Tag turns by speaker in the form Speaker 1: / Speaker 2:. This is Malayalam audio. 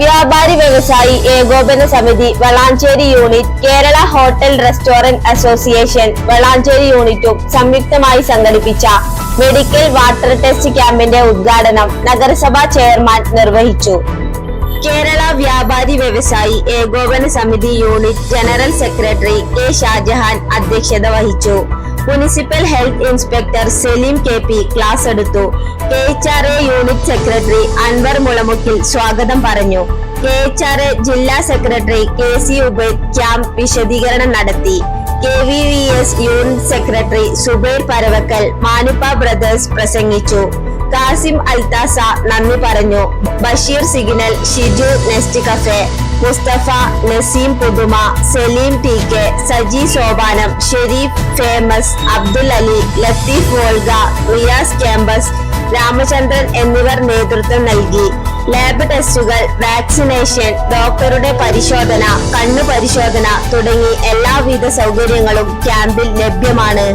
Speaker 1: വ്യാപാരി വ്യവസായി ഏകോപന സമിതി Valanchery unit Kerala hotel restaurant association Valanchery യൂണിറ്റും സംയുക്തമായി സംഘടിപ്പിച്ച മെഡിക്കൽ വാട്ടർ ടെസ്റ്റ് ക്യാമ്പിന്റെ ഉദ്ഘാടനം നഗരസഭാ ചെയർമാൻ നിർവഹിച്ചു. കേരള വ്യാപാരി വ്യവസായി ഏകോപന സമിതി unit general secretary K Shajahan അധ്യക്ഷത വഹിച്ചു. Municipal health inspector Saleem K P class എടുത്തു. K H R A unit secretary Anwar Mulamukkil സ്വാഗതം പറഞ്ഞു. കെ എച്ച് ആർ എ ജില്ലാ secretary K C Ubaid camp വിശദീകരണം നടത്തി. K V V S unit secretary Subair Paravakkal Manuppa brothers പ്രസംഗിച്ചു. കാസിം അൽത്താസ നന്ദി പറഞ്ഞു. Basheer Signal Shiju Nest Cafe. Musthafa Naseem Puthuma Saleem T K Saji Shobhanam Sherif Famous Abdul Ali Latheef Volga Riyas Campus Ramachandran എന്നിവർ നേതൃത്വം നൽകി. ലാബ് ടെസ്റ്റുകൾ വാക്സിനേഷൻ ഡോക്ടറുടെ പരിശോധന കണ്ണു പരിശോധന തുടങ്ങി എല്ലാവിധ സൗകര്യങ്ങളും ക്യാമ്പിൽ ലഭ്യമാണ്.